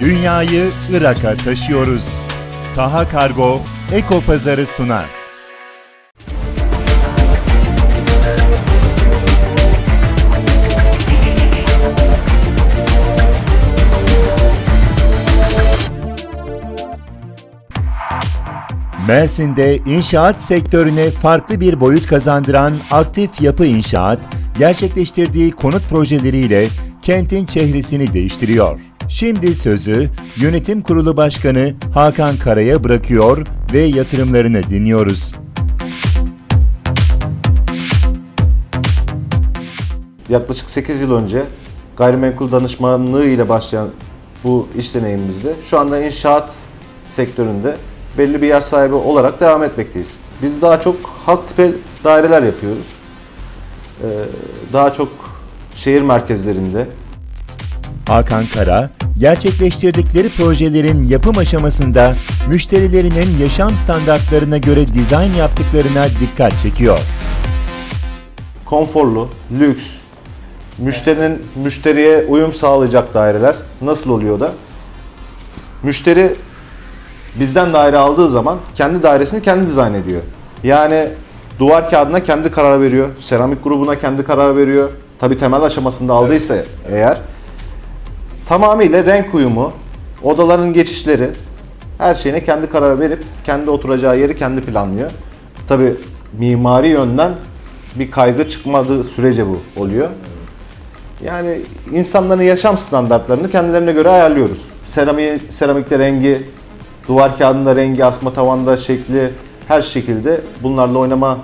Dünyayı Irak'a taşıyoruz. Taha Kargo Eko Pazarı sunar. Mersin'de inşaat sektörüne farklı bir boyut kazandıran Aktif Yapı İnşaat, gerçekleştirdiği konut projeleriyle kentin çehresini değiştiriyor. Şimdi sözü Yönetim Kurulu Başkanı Hakan Kara'ya bırakıyor ve yatırımlarını dinliyoruz. Yaklaşık 8 yıl önce gayrimenkul danışmanlığı ile başlayan bu iş deneyimimizde şu anda inşaat sektöründe belli bir yer sahibi olarak devam etmekteyiz. Biz daha çok halk tipi daireler yapıyoruz. Ee, Daha çok şehir merkezlerinde, Hakan Kara, gerçekleştirdikleri projelerin yapım aşamasında müşterilerinin yaşam standartlarına göre dizayn yaptıklarına dikkat çekiyor. konforlu, lüks, müşterinin müşteriye uyum sağlayacak daireler nasıl oluyor da? Müşteri bizden daire aldığı zaman kendi dairesini kendi dizayn ediyor. Yani duvar kağıdına kendi karar veriyor, seramik grubuna kendi karar veriyor. Tabi temel aşamasında aldıysa eğer tamamıyla renk uyumu, odaların geçişleri her şeyine kendi karar verip kendi oturacağı yeri kendi planlıyor. Tabi mimari yönden bir kaygı çıkmadığı sürece bu oluyor. Yani insanların yaşam standartlarını kendilerine göre ayarlıyoruz. Serami, seramikte rengi, duvar kağıdında rengi, asma tavanda şekli her şekilde bunlarla oynamamız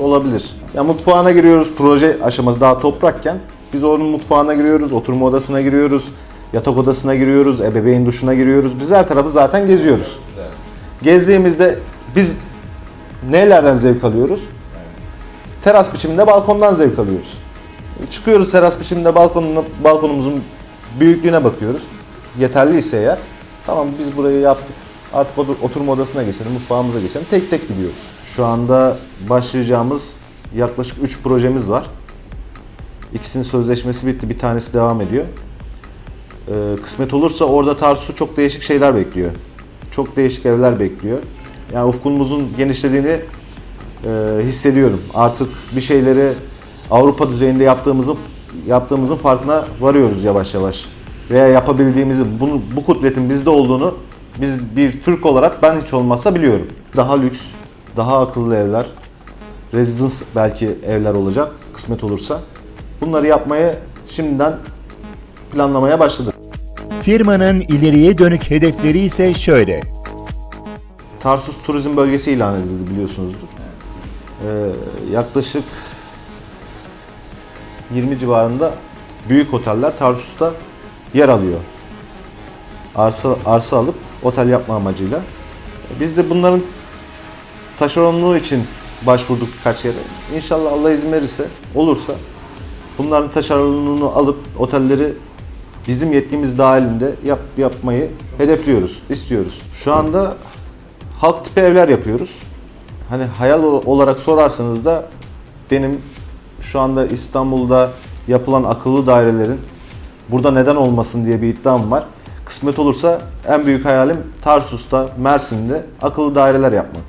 olabilir. Ya mutfağına giriyoruz proje aşaması daha toprakken biz onun mutfağına giriyoruz, oturma odasına giriyoruz, yatak odasına giriyoruz, ebeveyn duşuna giriyoruz. Biz her tarafı zaten geziyoruz. Gezdiğimizde biz nelerden zevk alıyoruz? Teras biçiminde balkondan zevk alıyoruz. Çıkıyoruz teras biçiminde balkonun, balkonumuzun büyüklüğüne bakıyoruz. Yeterliyse eğer tamam biz burayı yaptık. Artık otur- oturma odasına geçelim, mutfağımıza geçelim. Tek tek gidiyoruz. Şu anda başlayacağımız yaklaşık 3 projemiz var. İkisinin sözleşmesi bitti, bir tanesi devam ediyor. Ee, kısmet olursa orada Tarsus'u çok değişik şeyler bekliyor. Çok değişik evler bekliyor. Yani ufkumuzun genişlediğini e, hissediyorum. Artık bir şeyleri Avrupa düzeyinde yaptığımızın yaptığımızın farkına varıyoruz yavaş yavaş. Veya yapabildiğimizi, bunu, bu kudretin bizde olduğunu biz bir Türk olarak ben hiç olmazsa biliyorum. Daha lüks, daha akıllı evler, residence belki evler olacak kısmet olursa. Bunları yapmaya şimdiden planlamaya başladık. Firmanın ileriye dönük hedefleri ise şöyle. Tarsus turizm bölgesi ilan edildi biliyorsunuzdur. Ee, yaklaşık 20 civarında büyük oteller Tarsus'ta yer alıyor. Arsa arsa alıp otel yapma amacıyla. Biz de bunların taşeronluğu için başvurduk birkaç yere. İnşallah Allah izin verirse, olursa bunların taşeronluğunu alıp otelleri bizim yetkimiz dahilinde yap, yapmayı hedefliyoruz, istiyoruz. Şu anda halk tipi evler yapıyoruz. Hani hayal olarak sorarsanız da benim şu anda İstanbul'da yapılan akıllı dairelerin burada neden olmasın diye bir iddiam var. Kısmet olursa en büyük hayalim Tarsus'ta, Mersin'de akıllı daireler yapmak.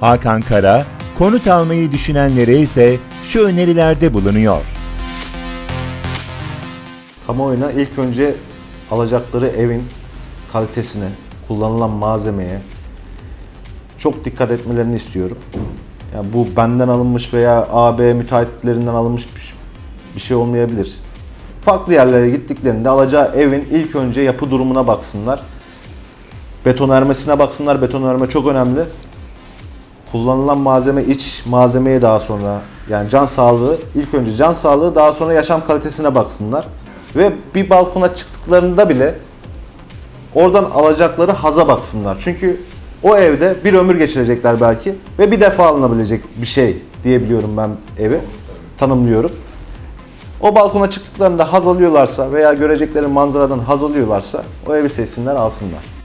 Hakan Kara, konut almayı düşünenlere ise şu önerilerde bulunuyor. Kamuoyuna ilk önce alacakları evin kalitesine, kullanılan malzemeye çok dikkat etmelerini istiyorum. Yani bu benden alınmış veya AB müteahhitlerinden alınmış bir- şey olmayabilir. Farklı yerlere gittiklerinde alacağı evin ilk önce yapı durumuna baksınlar. Betonarmesine baksınlar. Betonarme çok önemli. Kullanılan malzeme iç malzemeye daha sonra yani can sağlığı ilk önce can sağlığı daha sonra yaşam kalitesine baksınlar. Ve bir balkona çıktıklarında bile oradan alacakları haza baksınlar. Çünkü o evde bir ömür geçirecekler belki ve bir defa alınabilecek bir şey diyebiliyorum ben evi. Tanımlıyorum. O balkona çıktıklarında haz alıyorlarsa veya görecekleri manzaradan haz alıyorlarsa o evi seçsinler alsınlar.